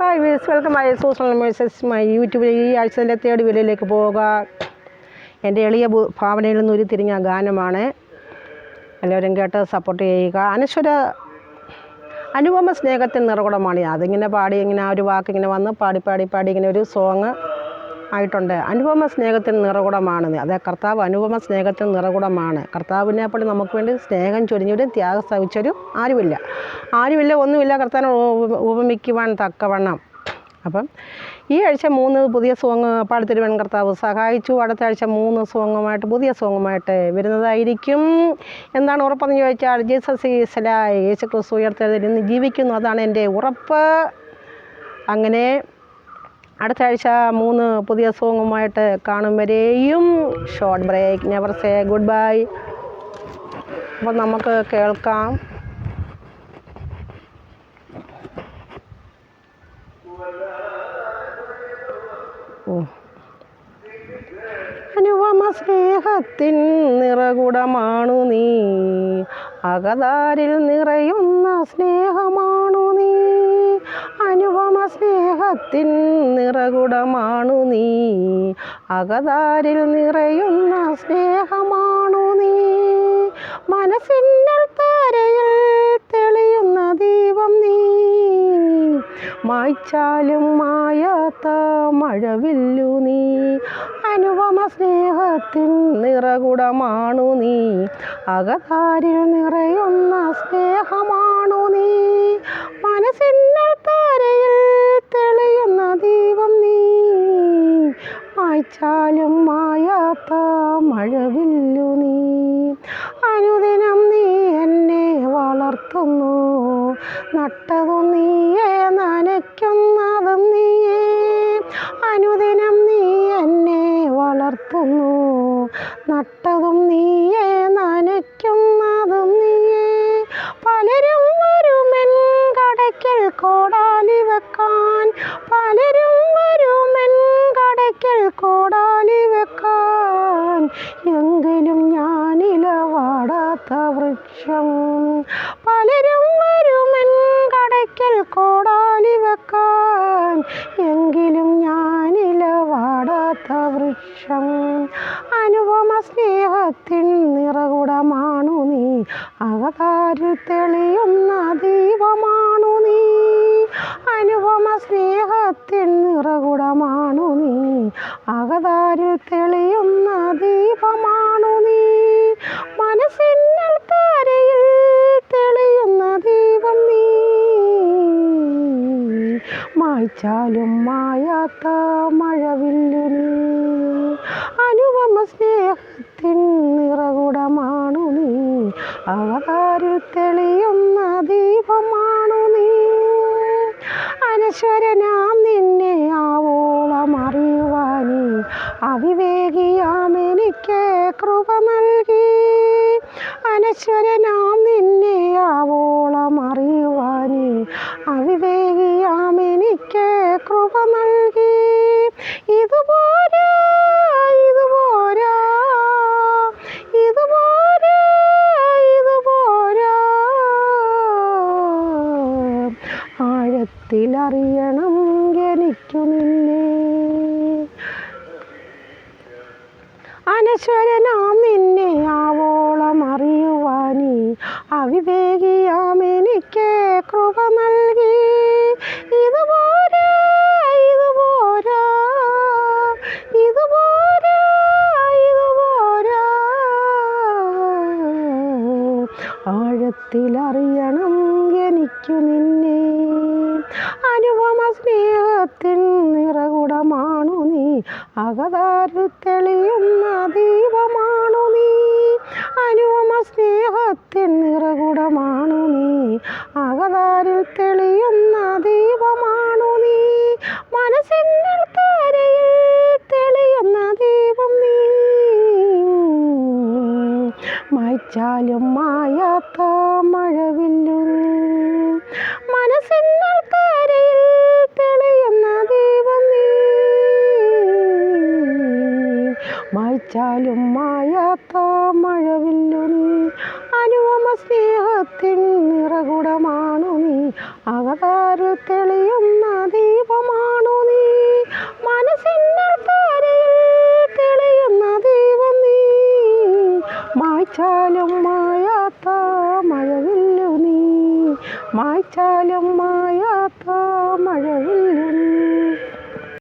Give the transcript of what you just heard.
Hi Weiss welcome my social message my യൂട്യൂബിൽ ഈ ആഴ്ചയിലെ തേർഡ് വിലയിലേക്ക് പോവുക. എന്റെ എളിയ ഭാവനയിൽ നിന്ന് ഉരുത്തിരിഞ്ഞ ഗാനമാണ്. എല്ലാവരും കേട്ട് സപ്പോർട്ട് ചെയ്യുക. അനശ്വര അനുപമ സ്നേഹത്തിൻ നിറകുടമാണ്. അതിങ്ങനെ പാടി ഇങ്ങനെ ആ ഒരു വാക്ക് ഇങ്ങനെ വന്ന് പാടി പാടി പാടി ഇങ്ങനെ ഒരു സോങ് ആയിട്ടുണ്ട്. അനുപമ സ്നേഹത്തിന് നിറകുടമാണ് അതെ കർത്താവ് അനുപമ സ്നേഹത്തിന് നിറകുടമാണ്. കർത്താവിനെ പോലെ നമുക്ക് വേണ്ടി സ്നേഹം ചൊരിഞ്ഞവരും ത്യാഗം സഹിച്ചവരും ആരുമില്ല. ആരുമില്ല ഒന്നുമില്ല. കർത്താവിനെ ഉപമിക്കുവാൻ തക്കവണ്ണം. അപ്പം ഈ ആഴ്ച മൂന്ന് പുതിയ സോങ് പാടത്തിരുവൻ കർത്താവ് സഹായിച്ചു. അടുത്ത ആഴ്ച മൂന്ന് സോങ്ങുമായിട്ട് പുതിയ സോങ്ങുമായിട്ട് വരുന്നതായിരിക്കും. എന്താണ് ഉറപ്പെന്ന് ചോദിച്ചാൽ ജീസസ് ഈസലായി യേശു ക്രിസ്തു ഉയർത്തെഴുതി ജീവിക്കുന്നു. അതാണ് എന്റെ ഉറപ്പ്. അങ്ങനെ അടുത്ത ആഴ്ച മൂന്ന് പുതിയ സോങ്ങുമായിട്ട് കാണും വരെയും. Short break never say good bye അപ്പം നമുക്ക് കേൾക്കാം. അനുപമ സ്നേഹത്തിൻ നിറകുടമാണു നീ. അകതാരിൽ നിറയുന്ന സ്നേഹമാണു നീ. അനുപമ സ്നേഹത്തിൻ നിറകുടമാണു നീ. അകതാരിൽ നിറയുന്ന സ്നേഹമാണു നീ. മനസ്സിന്നൽ താരയിൽ തെളിയുന്ന ദീപം നീ. മായ്ച്ചാലും മായാത്ത മഴവില്ലു നീ. അനുപമ സ്നേഹത്തിൻ നിറകുടമാണു നീ. അകതാരിൽ നിറയുന്ന സ്നേഹമാണു നീ. മനസ്സിന്നൽ താരയിൽ തെളിയുന്ന ദീപം നീ. മായ്ച്ചാലും മായാത്ത മഴവില്ലു നീ. അനുദിനം നീ എന്നെ വളർത്തുന്നു. നട്ടതു നീയേ നനയ്ക്കുന്നതും നീയേ. അനുദിനം നീ എന്നെ വളർത്തുന്നു. നട്ടതും നീയേ നനയ്ക്കുന്നതും നീയേ. പലരും വരുമെൻ കടയ്ക്കൽ കോടാലി വെക്കാൻ. പലരും വരുമെൻ കടയ്ക്കൽ കോടാലി വെക്കാൻ. എങ്കിലും ഞാനില വാടാത്ത വൃക്ഷം സ്നേഹത്തിൻ നിറകുടമാണു നീ. അകതാരിൽ തെളിയുന്ന ദീപമാണു നീ. അനുപമ സ്നേഹത്തിൻ നിറകുടമാണു നീ. അകതാരിൽ തെളിയുന്ന ദീപമാണു നീ. മനസ്സിന്നൽ മായ്ച്ചാലും മായാത്ത മഴവില്ലു അനുപമ സ്നേഹത്തിൻ നിറകുടമാണു നീ. അവതാരിൽ തെളിയുന്ന ദീപമാണു നീ. അനശ്വരനാം നിന്നെ ആവോളം അറിയുവാനി. അവിവേകിയാം എനിക്ക് കൃപ നൽകി. അനശ്വരനാം നിന്നെ ആവോളം അറിയുവാനീ. ആഴത്തിലറിയണം എനിക്കു നിന്നെ. അനശ്വരനാം നിന്നെ ആവോളം അറിയുവാനീ അവിവേകിയാം എനിക്ക് കൃപ ആഴത്തിലറിയണം എനിക്കു നിന്നെ. അനുപമ സ്നേഹത്തിൻ നിറകുടമാണു നീ. അകതാരിൽ തെളിയുന്ന ദീപമാണു നീ. അനുപമ സ്നേഹത്തിൻ നിറകുടമാണു നീ. അകതാരിൽ തെളിയുന്ന മായ്ച്ചാലും മായാത്ത മഴവില്ലു. നീ മനസ്സിന്നൽ തെളിയുന്ന ദൈവം നീ. മായ്ച്ചാലും മായാത്ത മഴവില്ലു. അനുപമ സ്നേഹത്തിൻ നിറകുടമാണു നീ. അവതാര തെളിയുന്ന ദീപം മായ്ച്ചാലും മായാത്ത മഴവില്ലു നീ. മായ്ച്ചാലും മായാത്ത മഴവില്ലു